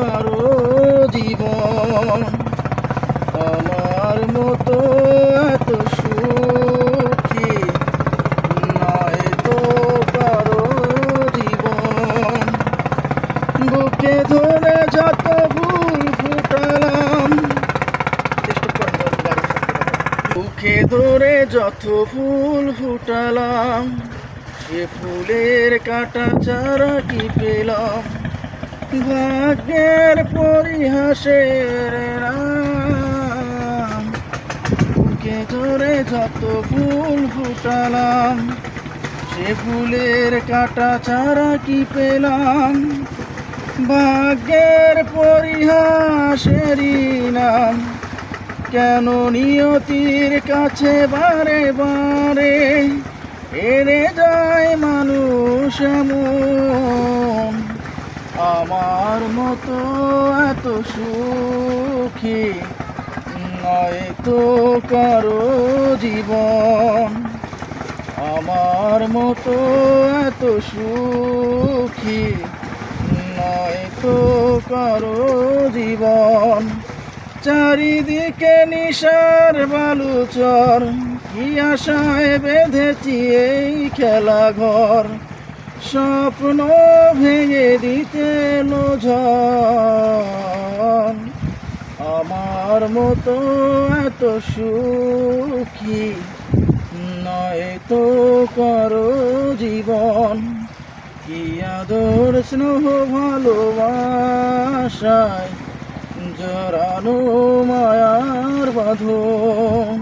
কারও জীবন, আমার মতো এত সুখী নয় তো কারও জীবন। বুকে ধরে যত ভুল ফুটালাম বুকে ধরে যত ফুল ফুটালাম সে ফুলের কাটা চারা কি পেলাম? ভাগ্যের পরিহাসের নাম বুকে ধরে যত ফুল ফুটালাম, সে ফুলের কাটা ছাড়া কি পেলাম? ভাগ্যের পরিহাসেরই নাম। কেন নিয়তির কাছে বারে বারে এড়ে যায় মানুষ এমন আমার মতো এত সুখী নয় তো কারও জীবন। আমার মতো এত সুখী নয় তো কারও জীবন। চারিদিকে নিশার বালুচর, কি আশায় বেঁধেছি এই খেলা ঘর স্বপ্ন ভেঙে দিতে লোঝন। আমার মতো এত সুখী নয় তো কারও জীবন। কি আদর, স্নেহ, ভালোবাসায় জড়ানো মায়ার বাঁধন।